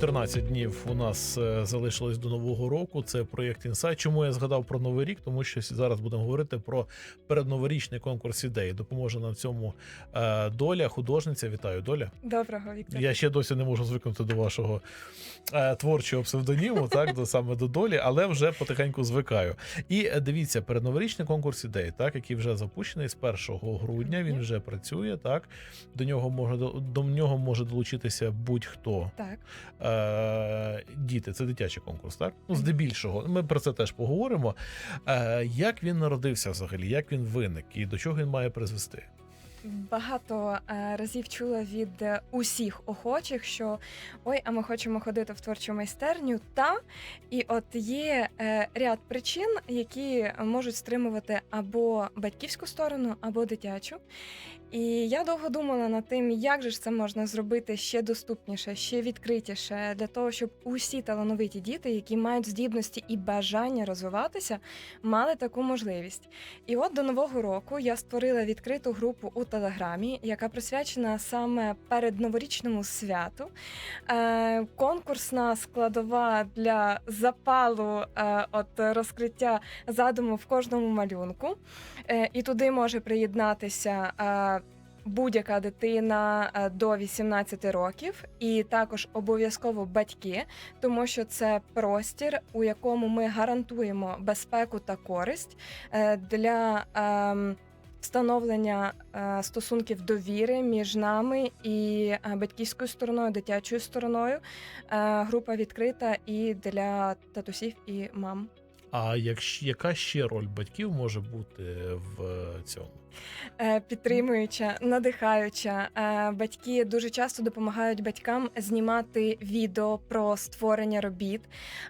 14 днів у нас е, залишилось до нового року. Це проєкт Інсайт. Чому я згадав про новий рік? Тому що зараз будемо говорити про передноворічний конкурс ідей. Допоможе нам в цьому е, доля, художниця. Вітаю, доля. Доброго, Віктор. Я ще досі не можу звикнути до вашого е, творчого псевдоніму, так до саме до долі, але вже потихеньку звикаю. І дивіться, передноворічний конкурс ідей, так який вже запущений з 1 грудня. Він вже працює. Так до нього може до, до нього може долучитися будь-хто. Так. Е, діти, це дитячий конкурс, так? Ну, здебільшого. Ми про це теж поговоримо. Е, як він народився взагалі, як він виник і до чого він має призвести? Багато е, разів чула від усіх охочих, що ой, а ми хочемо ходити в творчу майстерню. Та і от є е, ряд причин, які можуть стримувати або батьківську сторону, або дитячу. І я довго думала над тим, як же ж це можна зробити ще доступніше, ще відкритіше для того, щоб усі талановиті діти, які мають здібності і бажання розвиватися, мали таку можливість. І от до нового року я створила відкриту групу у Телеграмі, яка присвячена саме передноворічному святу. Е, конкурсна складова для запалу е, от розкриття задуму в кожному малюнку. Е, і туди може приєднатися. Будь-яка дитина е, до 18 років, і також обов'язково батьки, тому що це простір, у якому ми гарантуємо безпеку та користь е, для ем, встановлення е, стосунків довіри між нами і батьківською стороною, дитячою стороною. Група відкрита і для татусів і мам. А якщо яка ще роль батьків може бути в цьому? Е, підтримуюча, надихаюча. Е, Батьки дуже часто допомагають батькам знімати відео про створення робіт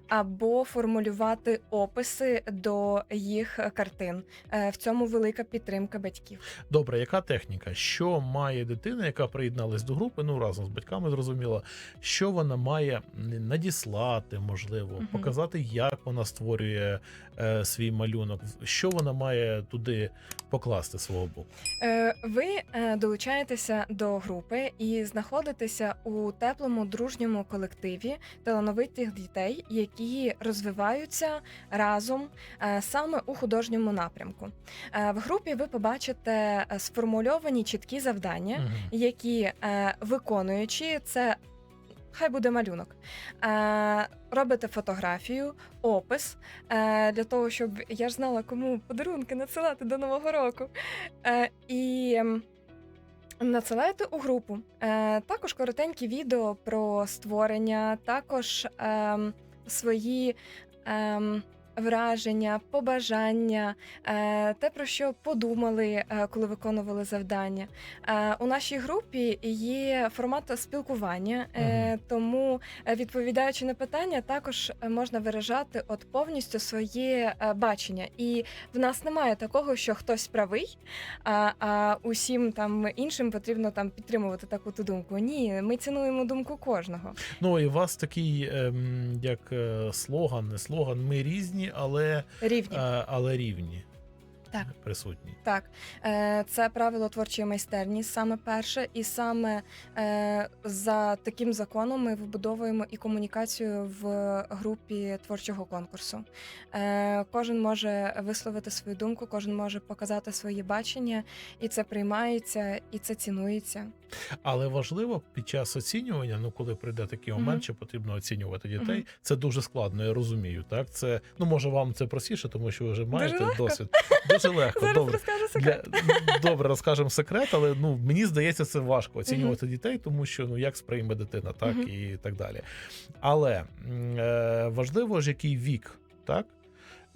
або формулювати описи до їх картин. Е, В цьому велика підтримка батьків. Добре, яка техніка? Що має дитина, яка приєдналась до групи? Ну разом з батьками зрозуміло, що вона має надіслати, можливо, Мгм. показати, як вона створює е, свій малюнок, що вона має туди покласти свого боку. Е, Ви е, долучаєтеся до групи і знаходитеся у теплому дружньому колективі талановитих дітей, які розвиваються разом е, саме у художньому напрямку. Е, В групі ви побачите е, сформульовані чіткі завдання, Мгм. які е, виконуючи це. Хай буде малюнок. Е, робите фотографію, опис е, для того, щоб я ж знала, кому подарунки надсилати до Нового року. Е, і надсилаєте у групу. Е, також коротенькі відео про створення, також е, свої. Ем, Враження, побажання, е, те, про що подумали, е, коли виконували завдання. Е, У нашій групі є формат спілкування, тому відповідаючи на питання, також можна виражати от повністю своє бачення. І в нас немає такого, що хтось правий, а, а усім там іншим потрібно там підтримувати таку ту думку. Ні, ми цінуємо думку кожного. Ну і у вас такий, ем, як слоган, не слоган, ми різні, але, Рівні. е, але рівні. Так. Присутні. Так, е, це правило творчої майстерні, саме перше, і саме е, за таким законом ми вибудовуємо і комунікацію в групі творчого конкурсу. Е, Кожен може висловити свою думку, кожен може показати свої бачення, і це приймається, і це цінується. Але важливо під час оцінювання, ну коли прийде такий момент, Мгм. що потрібно оцінювати дітей, Мгм. це дуже складно, я розумію. Так, це ну може вам це простіше, тому що ви вже маєте досвід. Дуже легко. Зараз Добре. розкажу секрет. Для, добре, розкажемо секрет, але ну мені здається, це важко оцінювати дітей, тому що ну як сприйме дитина, так Мгм. і так далі. Але е, важливо ж, який вік, так?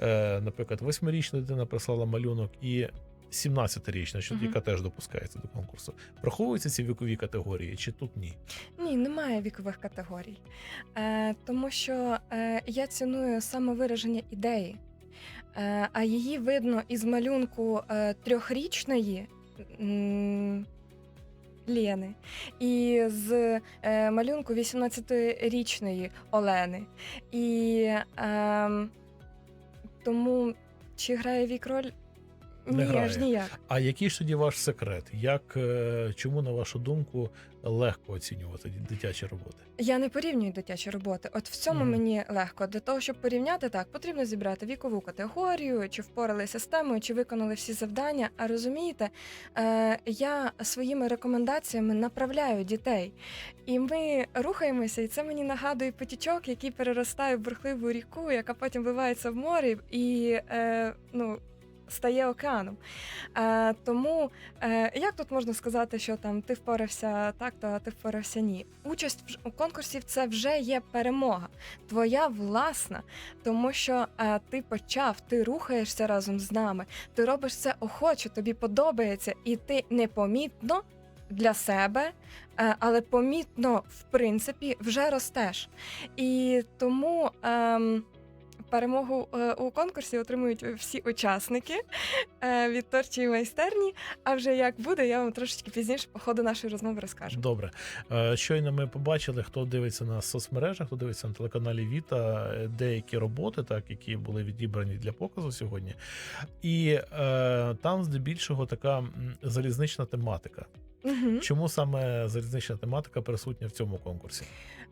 Е, наприклад, восьмирічна дитина прислала малюнок і 17-річна, що яка теж допускається до конкурсу. Враховуються ці вікові категорії, чи тут ні? Ні, немає вікових категорій, е, тому що е, я ціную самовираження ідеї, а її видно із малюнку е, трьохрічної. Лєни і з е, малюнку 18-річної Олени. І е, тому чи грає вік роль? Не Ні, грає. аж ніяк. А який ж тоді ваш секрет? Як е, чому, на вашу думку, легко оцінювати дитячі роботи? Я не порівнюю дитячі роботи. От в цьому Мгм. мені легко. Для того, щоб порівняти, так потрібно зібрати вікову категорію, чи впоралися з темою, чи виконали всі завдання. А розумієте, е, я своїми рекомендаціями направляю дітей, і ми рухаємося, і це мені нагадує потічок, який переростає в бурхливу ріку, яка потім вливається в море і е, ну. Стає океаном. Е, тому е, як тут можна сказати, що там ти впорався так, то ти впорався ні. Участь у конкурсі це вже є перемога, твоя власна, тому що е, ти почав, ти рухаєшся разом з нами, ти робиш це охоче, тобі подобається, і ти непомітно для себе, е, але помітно, в принципі, вже ростеш. І тому. Ем, Перемогу е, у конкурсі отримують всі учасники е, від творчої майстерні. А вже як буде, я вам трошечки пізніше по ходу нашої розмови розкажу. Добре. Е, Щойно ми побачили, хто дивиться на соцмережах, хто дивиться на телеканалі Віта, деякі роботи, так, які були відібрані для показу сьогодні. І е, там здебільшого така залізнична тематика. Угу. Чому саме залізнична тематика присутня в цьому конкурсі?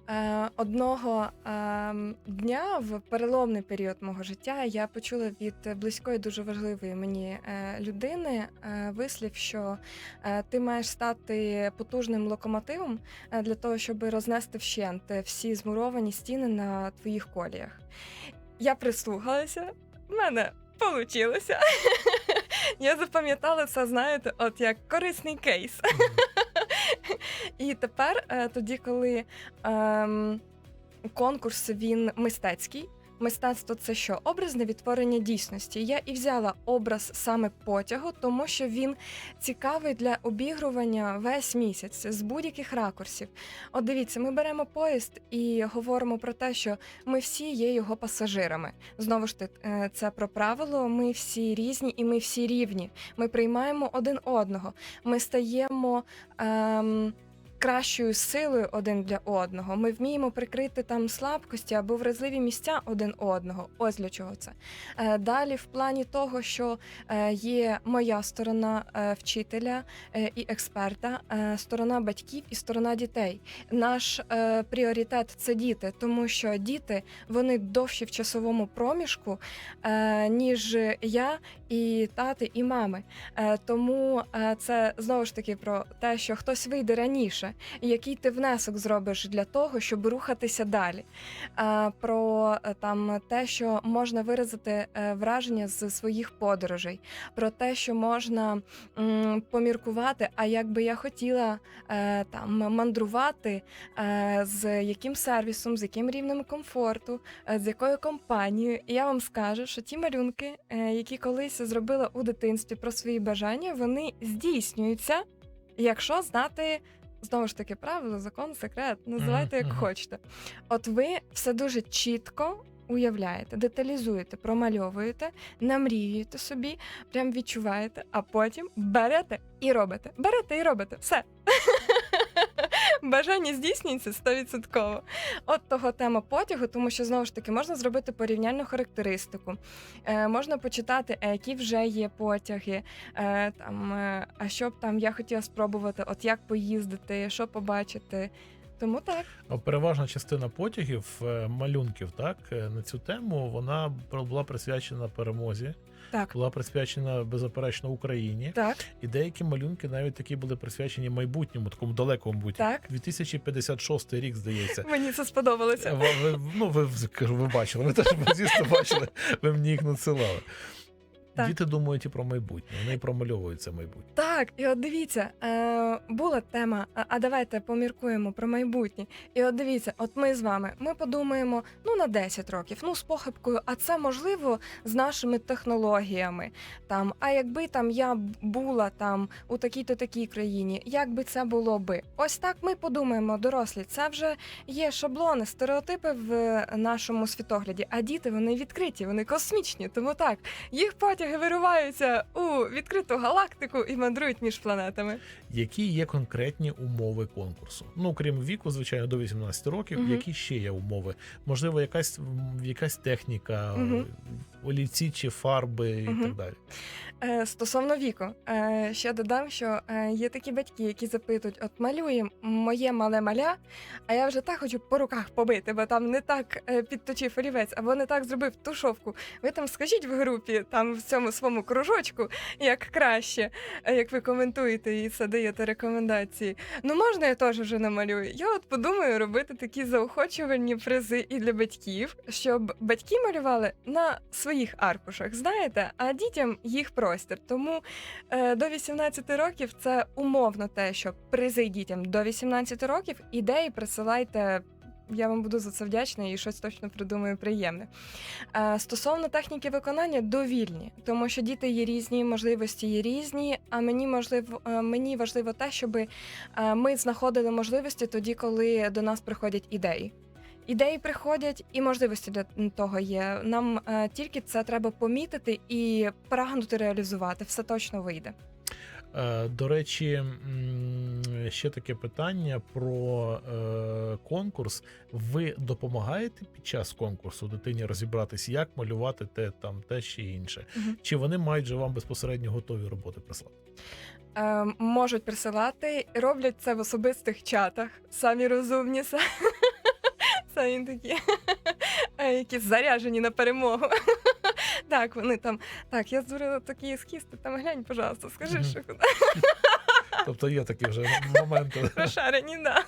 Е, одного ем, дня в переломний період мого життя я почула від близької, дуже важливої мені е, людини е, вислів, що ти маєш стати потужним локомотивом для того, щоб рознести вщент всі змуровані стіни на твоїх коліях. Я прислухалася, в мене вийшло. Я запам'ятала це, знаєте, от як корисний кейс. І тепер, е, тоді, коли ем, конкурс він мистецький. Мистецтво це що? Образне відтворення дійсності. Я і взяла образ саме потягу, тому що він цікавий для обігрування весь місяць з будь-яких ракурсів. От дивіться, ми беремо поїзд і говоримо про те, що ми всі є його пасажирами. Знову ж таки, е, це про правило. Ми всі різні і ми всі рівні. Ми приймаємо один одного. Ми стаємо. Ем, Кращою силою один для одного. Ми вміємо прикрити там слабкості або вразливі місця один одного. Ось для чого це. Е, Далі, в плані того, що е, є моя сторона е, вчителя і експерта, сторона батьків і сторона дітей. Наш пріоритет це діти, тому що діти вони довші в часовому проміжку, ніж я і тати, і мами. Тому це знову ж таки про те, що хтось вийде раніше, який ти внесок зробиш для того, щоб рухатися далі. Про е, там те, що можна виразити е, враження з своїх подорожей, про те, що можна поміркувати, а як би я хотіла е, там мандрувати, з яким сервісом, з яким рівнем комфорту, з якою компанією. І я вам скажу, що ті малюнки, які колись зробила у дитинстві про свої бажання, вони здійснюються, якщо знати. Знову ж таки, правило, закон, секрет, називайте як хочете. От ви все дуже чітко уявляєте, деталізуєте, промальовуєте, намріюєте собі, прям відчуваєте, а потім берете і робите. Берете і робите. Все. Бажання здійснюється стовідсотково. От того тема потягу, тому що знову ж таки можна зробити порівняльну характеристику. Е, можна почитати, а які вже є потяги. Е, там, е, а що б там я хотіла спробувати, от як поїздити, що побачити. Тому так. Переважна частина потягів, е, малюнків, так, е, на цю тему вона була присвячена перемозі, Так. була присвячена беззаперечно Україні. Так, І деякі малюнки навіть такі були присвячені майбутньому, такому далекому майбутньому. так. 2056 рік, здається. Мені це сподобалося. Ви, ви, ну, ви кажу, ви бачили, ви теж звісно бачили, ви мені їх надсилали. Так. Діти думають і про майбутнє, вони і промальовують це майбутнє. Так, і от дивіться, е, була тема, а, давайте поміркуємо про майбутнє. І от дивіться, от ми з вами, ми подумаємо ну на 10 років, ну з похибкою, а це можливо з нашими технологіями. Там, а якби там я була там у такій-то такій країні, як би це було би? Ось так ми подумаємо, дорослі. Це вже є шаблони, стереотипи в нашому світогляді. А діти вони відкриті, вони космічні. Тому так, їх потяги вириваються у відкриту галактику і мандрують між планетами. Які є конкретні умови конкурсу? Ну крім віку, звичайно, до 18 років. угу. Які ще є умови? Можливо, якась якась техніка, Мгм. Олівці чи фарби і Мгм. так далі. Е, Стосовно віку, е, ще додам, що е, є такі батьки, які запитують: от малює моє мале маля, а я вже так хочу по руках побити, бо там не так підточив олівець, або не так зробив тушовку. Ви там скажіть в групі, там в цьому своєму кружочку, як краще, як ви коментуєте і це даєте рекомендації. Ну можна я теж вже намалюю. Я от подумаю робити такі заохочувальні призи і для батьків, щоб батьки малювали на своїх аркушах, знаєте, а дітям їх простір. Тому е, до 18 років це умовно те, що призи дітям до 18 років ідеї присилайте. Я вам буду за це вдячна і щось точно придумаю приємне. Е, стосовно техніки виконання, довільні, тому що діти є різні, можливості є різні. А мені можливо, е, мені важливо те, щоб ми знаходили можливості тоді, коли до нас приходять ідеї. Ідеї приходять, і можливості для того є. Нам е, тільки це треба помітити і прагнути реалізувати. Все точно вийде. Е, До речі, ще таке питання про е, конкурс. Ви допомагаєте під час конкурсу дитині розібратись, як малювати те, там, те чи інше? Мгм. Чи вони мають же вам безпосередньо готові роботи прислати? Е, можуть присилати, роблять це в особистих чатах. Самі розумні, самі такі, е, які заряжені на перемогу. Так, вони там. Так, я зробила такі ескіз, ти там глянь, пожалуйста, скажи, що куди. Тобто є такі вже моменти. Розшарені, да.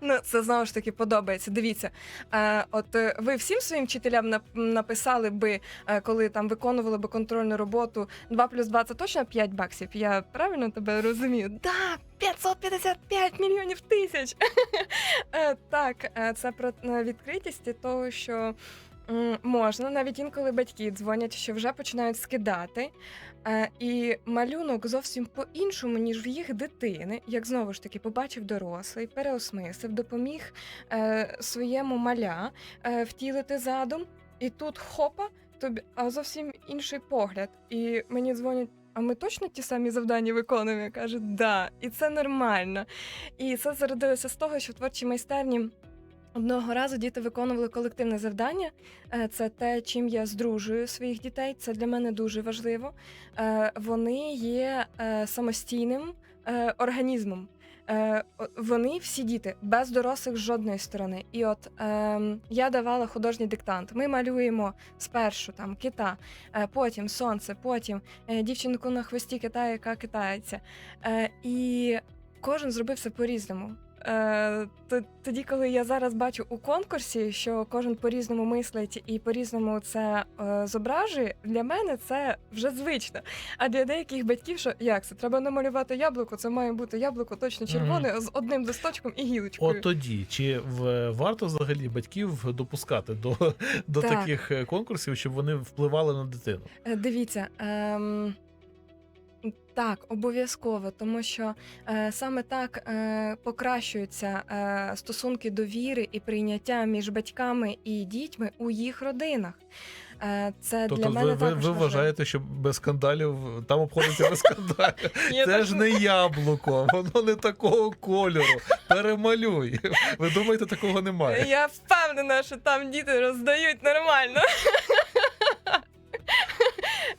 Ну, це знову ж таки подобається. Дивіться, е, от е, ви всім своїм вчителям нап- написали би, е, коли там виконували би контрольну роботу 2 плюс 2 це точно 5 баксів. Я правильно тебе розумію? Да, 555 мільйонів тисяч. Е, Так, е, це про е, відкритість і того, що. Можна навіть інколи батьки дзвонять, що вже починають скидати. Е, і малюнок зовсім по-іншому, ніж в їх дитини, як знову ж таки побачив дорослий, переосмислив, допоміг е, своєму маля е, втілити задум, і тут хопа, тобі а зовсім інший погляд. І мені дзвонять. А ми точно ті самі завдання виконуємо? Я кажу, да, і це нормально. І це зародилося з того, що в творчій майстерні одного разу діти виконували колективне завдання. Е, Це те, чим я здружую своїх дітей. Це для мене дуже важливо. Е, Вони є е, самостійним організмом. Вони всі діти без дорослих з жодної сторони. І от ем, я давала художній диктант. Ми малюємо спершу там кита, потім сонце, потім дівчинку на хвості кита, яка китається. І кожен зробив це по-різному. Е, то- тоді, коли я зараз бачу у конкурсі, що кожен по-різному мислить і по-різному це е, зображує, для мене це вже звично. А для деяких батьків, що як це? Треба намалювати яблуко, це має бути яблуко точно червоне з одним листочком і гілочкою. От тоді, чи в, варто взагалі батьків допускати до, до Так. таких е, конкурсів, щоб вони впливали на дитину? Дивіться. Ем... Так, обов'язково, тому що е, саме так е, покращуються е, стосунки довіри і прийняття між батьками і дітьми у їх родинах. Е, це Тобто, для мене ви, ви, також ви важливо. вважаєте, що без скандалів там обходиться без скандалів? Це ж не яблуко, воно не такого кольору. Перемалюй. Ви думаєте, такого немає? Я впевнена, що там діти роздають нормально.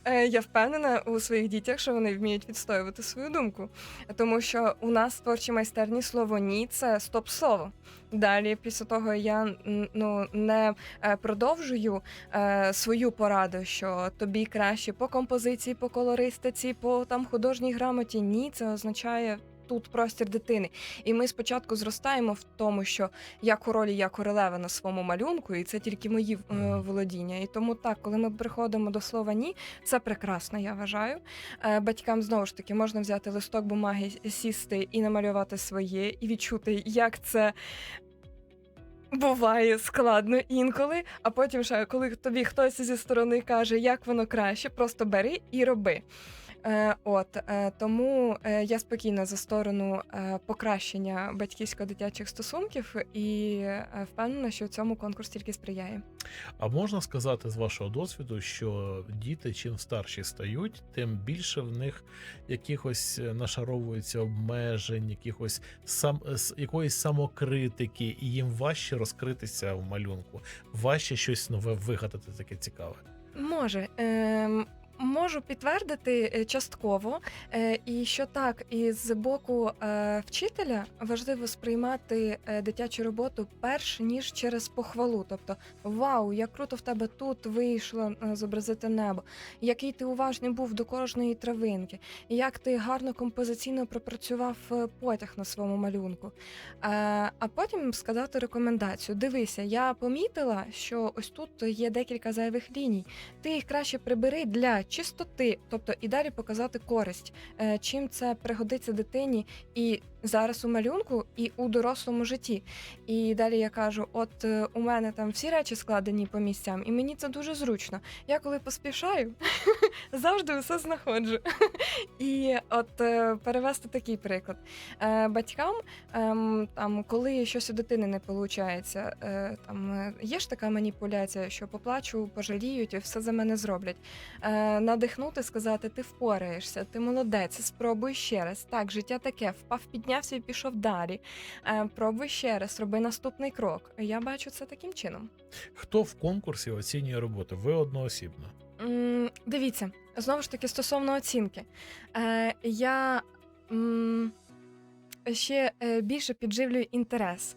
Е, Я впевнена у своїх дітях, що вони вміють відстоювати свою думку. Тому що у нас творчі майстерні слово ні це стоп-слово. Далі, після того, я ну, не е, продовжую е, свою пораду, що тобі краще по композиції, по колористиці, по там художній грамоті. Ні, це означає тут простір дитини. І ми спочатку зростаємо в тому, що я король, і я королева на своєму малюнку, і це тільки мої е, володіння. І тому так, коли ми приходимо до слова ні, це прекрасно, я вважаю. Е, батькам знову ж таки можна взяти листок бумаги, сісти і намалювати своє, і відчути, як це. Буває складно інколи, а потім ще, коли тобі хтось зі сторони каже, як воно краще, просто бери і роби. Е, от е, тому е, я спокійна за сторону е, покращення батьківсько-дитячих стосунків і е, впевнена, що цьому конкурс тільки сприяє. А можна сказати з вашого досвіду, що діти чим старші стають, тим більше в них якихось е, нашаровується обмежень, якихось сам якоїсь самокритики, і їм важче розкритися в малюнку, важче щось нове вигадати таке цікаве. Може. Ем, Можу підтвердити е, частково, е, і що так, і з боку е, вчителя важливо сприймати дитячу роботу перш ніж через похвалу. Тобто, вау, як круто в тебе тут вийшло зобразити небо, який ти уважний був до кожної травинки, як ти гарно композиційно пропрацював потяг на своєму малюнку. А потім сказати рекомендацію: дивися, я помітила, що ось тут є декілька зайвих ліній. Ти їх краще прибери для чистоти, тобто і далі показати користь, е, чим це пригодиться дитині. І зараз у малюнку, і у дорослому житті. І далі я кажу: от е, у мене там всі речі складені по місцям, і мені це дуже зручно. Я коли поспішаю, завжди все знаходжу. І от е, перевести такий приклад. Е, Батькам, ем, там, коли щось у дитини не виходить, там є ж така маніпуляція, що поплачу, пожаліють і все за мене зроблять. Надихнути, сказати, ти впораєшся, ти молодець, спробуй ще раз. Так, життя таке, впав, піднявся і пішов далі. Е, Пробуй ще раз, роби наступний крок. Я бачу це таким чином. Хто в конкурсі оцінює роботу? Ви одноосібно. М, Дивіться, знову ж таки, стосовно оцінки. Е, я м, ще е, більше підживлюю інтерес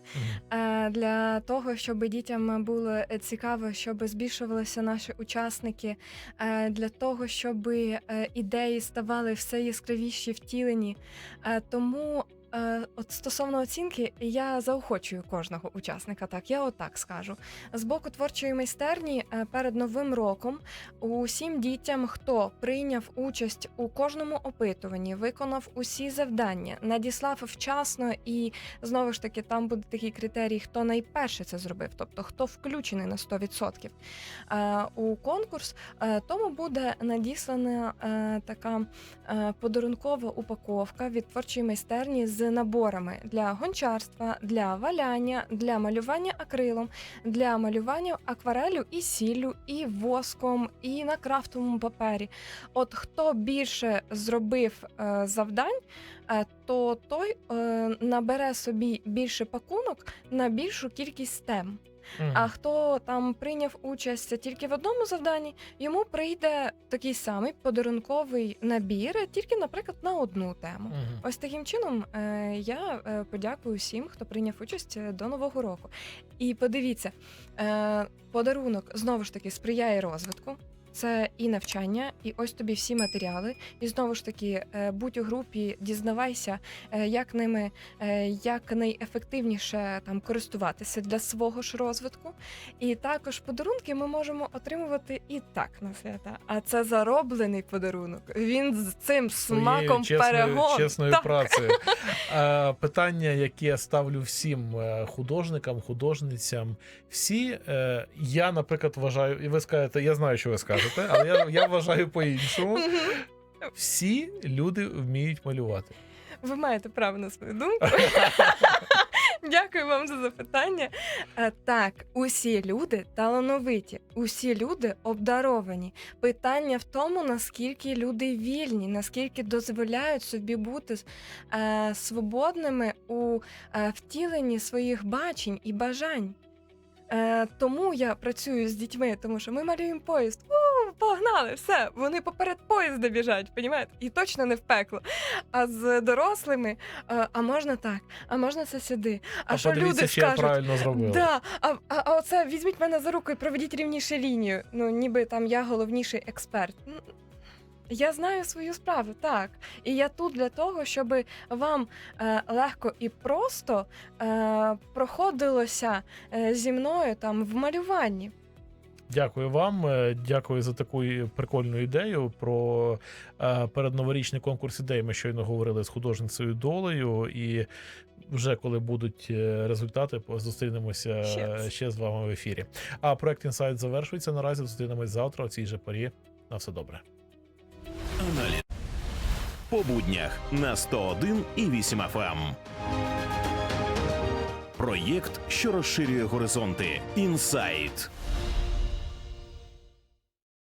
е, для того, щоб дітям було цікаво, щоб збільшувалися наші учасники, е, для того, щоб е, ідеї ставали все яскравіші втілені. Е, Тому. Е, От стосовно оцінки, я заохочую кожного учасника. Так, я отак скажу. З боку творчої майстерні е, перед новим роком усім дітям, хто прийняв участь у кожному опитуванні, виконав усі завдання, надіслав вчасно, і знову ж таки там буде такий критерій, хто найперше це зробив, тобто хто включений на 100%. Е, у конкурс, е, тому буде надіслана е, така е, подарункова упаковка від творчої майстерні з наборами для гончарства, для валяння, для малювання акрилом, для малювання акварелю і сіллю, і воском, і на крафтовому папері. От хто більше зробив е, завдань, е, то той е, набере собі більше пакунок на більшу кількість тем. Мгм. А хто там прийняв участь тільки в одному завданні, йому прийде такий самий подарунковий набір, тільки, наприклад, на одну тему. Мгм. Ось таким чином е, я е, подякую всім, хто прийняв участь е, до нового року. І подивіться, е, подарунок знову ж таки сприяє розвитку. Це і навчання, і ось тобі всі матеріали. І знову ж таки, е, будь у групі, дізнавайся, е, як ними е, як найефективніше там користуватися для свого ж розвитку. І також подарунки ми можемо отримувати і так на свята. А це зароблений подарунок. Він з цим смаком перегон. чесною Так. працею. Е, питання, яке я ставлю всім художникам, художницям. Всі, я, наприклад, вважаю, і ви скажете, я знаю, що ви скажете, але я, я вважаю по-іншому. Всі люди вміють малювати. Ви маєте право на свою думку. Дякую вам за запитання. Е, Так, усі люди талановиті, усі люди обдаровані. Питання в тому, наскільки люди вільні, наскільки дозволяють собі бути е, свободними у е, втіленні своїх бачень і бажань. Е, тому я працюю з дітьми, тому що ми малюємо поїзд. У, погнали, все, вони поперед поїзда біжать, понімаєте? І точно не в пекло. А з дорослими, е, а можна так, а можна це сюди. А, А, що люди що я правильно зробила. Да, а, а, а оце візьміть мене за руку і проведіть рівніше лінію. Ну, ніби там я головніший експерт. Я знаю свою справу, так. І я тут для того, щоб вам е, легко і просто е, проходилося е, зі мною там в малюванні. Дякую вам. е, Дякую за таку прикольну ідею про е, передноворічний конкурс ідей. Ми щойно говорили з художницею долею, і вже коли будуть е, результати, зустрінемося Ще ще з вами в ефірі. А проект інсайт завершується. Наразі зустрінемось завтра о цій же порі. На все добре. Аналіз. По буднях на 101 і 8 FM. Проєкт, що розширює горизонти. Інсайт.